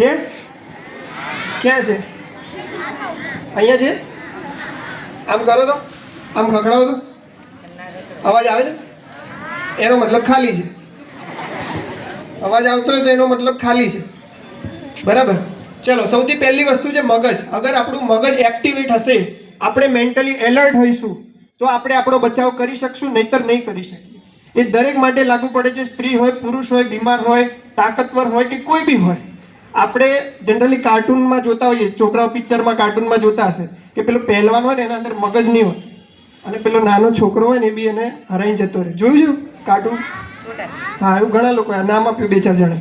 છે? ક્યાં છે? અહીંયા છે? આમ કરો તો. આમ ખખડાવો તો. અવાજ આવે છે? એનો મતલબ ખાલી છે. અવાજ આવતો હોય તો એનો મતલબ ખાલી છે. બરાબર? ચલો, સૌથી પહેલી વસ્તુ છે મગજ. અગર આપણું મગજ એક્ટિવેટ હશે, આપણે મેન્ટલી એલર્ટ હોઈશું, તો આપણે આપણો બચાવ કરી શકશું, નહીતર નહીં કરી શકીએ. એ દરેક માટે લાગુ પડે છે, સ્ત્રી હોય, પુરુષ હોય, બીમાર હોય, તાકતવર હોય કે કોઈ બી હોય. આપણે જનરલી કાર્ટૂનમાં જોતા હોઈએ, છોકરાઓ પિક્ચરમાં કાર્ટૂનમાં જોતા હશે, કે પેલો પહેલવાન હોય ને એના અંદર મગજ નહીં હોય. અને પેલો નાનો છોકરો હોય ને એ બી એને હરાઈ જતો રહે. જોયું છે કાર્ટૂન હા, એવું ઘણા લોકો નામ આપ્યું બે ચાર જણે.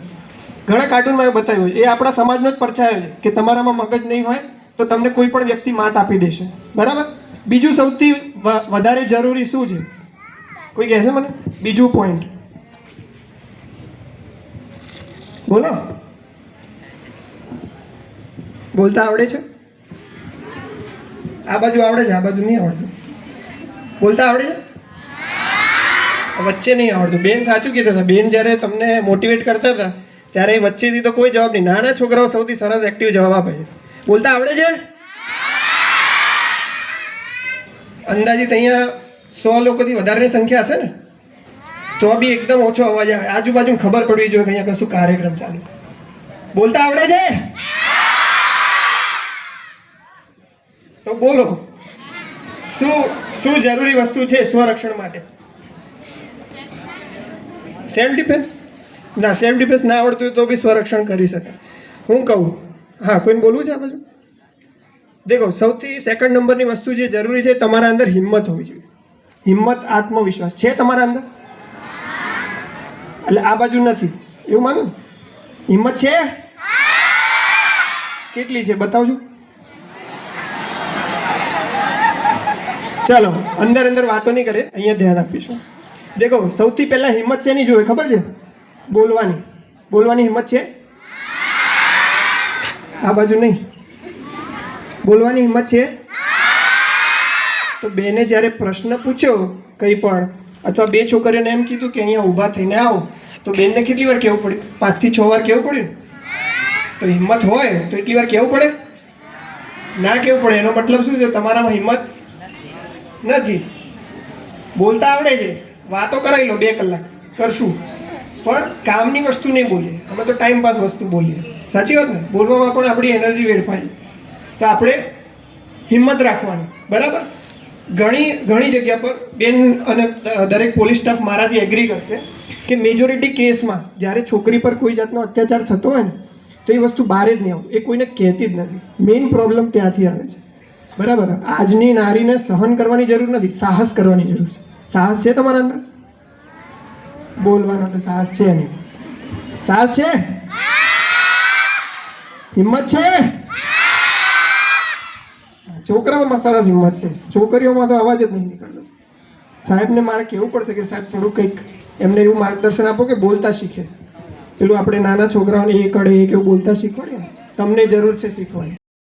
ઘણા કાર્ટૂનમાં એવું બતાવ્યું એ આપણા સમાજનો જ પરછાયો છે, કે તમારામાં મગજ નહીં હોય, તો તમને કોઈ પણ વ્યક્તિ માત આપી દેશે. બરાબર? બીજું સૌથી વધારે જરૂરી શું છે? કોઈ કહેશે મને? બીજું પોઈન્ટ બોલો. બોલતા આવડે છે? આ બાજુ આવડે છે, આ બાજુ નહીં આવડતું. બોલતા આવડે છે? વચ્ચે નહીં આવડતું. બેન સાચું કહેતા હતા. બેન જ્યારે તમને મોટિવેટ કરતા હતા, ત્યારે એ વચ્ચેથી તો કોઈ જવાબ નહીં. નાના છોકરાઓ સૌથી સરસ એક્ટિવ જવાબ આપે છે. બોલતા આવડે છે? અંદાજિત અહીંયા સો લોકોથી વધારેની સંખ્યા હશે ને? તો બી એકદમ ઓછો અવાજ આવે. આજુબાજુ ખબર પડવી જોઈએ કે અહીંયા કશું કાર્યક્રમ ચાલુ. બોલતા આવડે છે? બોલો. શું શું જરૂરી વસ્તુ છે સ્વરક્ષણ માટે? સેલ્ફ ડિફેન્સ ના સેલ્ફ ડિફેન્સ ના આવડતું હોય તો બી સ્વરક્ષણ કરી શકાય. હું કહું, હા, કોઈને બોલવું છે આ બાજુ? દેખો, સૌથી સેકન્ડ નંબરની વસ્તુ જે જરૂરી છે તમારા અંદર હિંમત હોવી જોઈએ. હિંમત, આત્મવિશ્વાસ છે તમારા અંદર? એટલે આ બાજુ નથી. એવું માનું હિંમત છે? કેટલી છે? બતાવજો. ચાલો, અંદર અંદર વાતો નહીં કરે અહીંયા ધ્યાન આપીશું. દેખો, સૌથી પહેલાં હિંમત શેની જોઈએ ખબર છે? બોલવાની. બોલવાની હિંમત છે? આ બાજુ નહીં. બોલવાની હિંમત છે? તો બેને જ્યારે પ્રશ્ન પૂછ્યો કંઈ પણ, અથવા બે છોકરીઓને એમ કીધું કે અહીંયા ઊભા થઈને આવો, તો બેનને કેટલી વાર કહેવું પડ્યું પાંચથી છ વાર કહેવું પડ્યું તો હિંમત હોય, તો એટલી વાર કહેવું પડે? ના કહેવું પડે, એનો મતલબ શું છે? તમારામાં હિંમત નથી. બોલતા આવડે છે. વાતો કરાવી લો બે કલાક. કરશું. પણ કામની વસ્તુ નહીં બોલીએ. અમે તો ટાઈમ પાસ વસ્તુ બોલીએ. સાચી વાત ને? બોલવામાં પણ આપણી એનર્જી વેડફાય. તો આપણે હિંમત રાખવાની. બરાબર? ઘણી ઘણી જગ્યા પર બેન અને દરેક પોલીસ સ્ટાફ મારાથી એગ્રી કરશે કે મેજોરિટી કેસમાં જ્યારે છોકરી પર કોઈ જાતનો અત્યાચાર થતો હોય ને, તો એ વસ્તુ બહાર જ નહીં આવતું એ કોઈને કહેતી જ નથી. મેઇન પ્રોબ્લેમ ત્યાંથી આવે છે. બરાબર. આજની નારીને સહન કરવાની જરૂર નથી, સાહસ કરવાની જરૂર છે. સાહસ છે તમારા અંદર? બોલવાનો તો સાહસ છે નહીં. સાહસ છે? હિંમત છે? છોકરાઓમાં સરસ હિંમત છે. છોકરીઓમાં તો અવાજ જ નહીં નીકળતો. સાહેબને મારે કહેવું પડશે કે સાહેબ થોડું કંઈક એમને એવું માર્ગદર્શન આપો કે બોલતા શીખે. પેલું આપણે નાના છોકરાઓને એ કડે એ કેવું બોલતા શીખવાડીએ તમને જરૂર છે શીખવાની.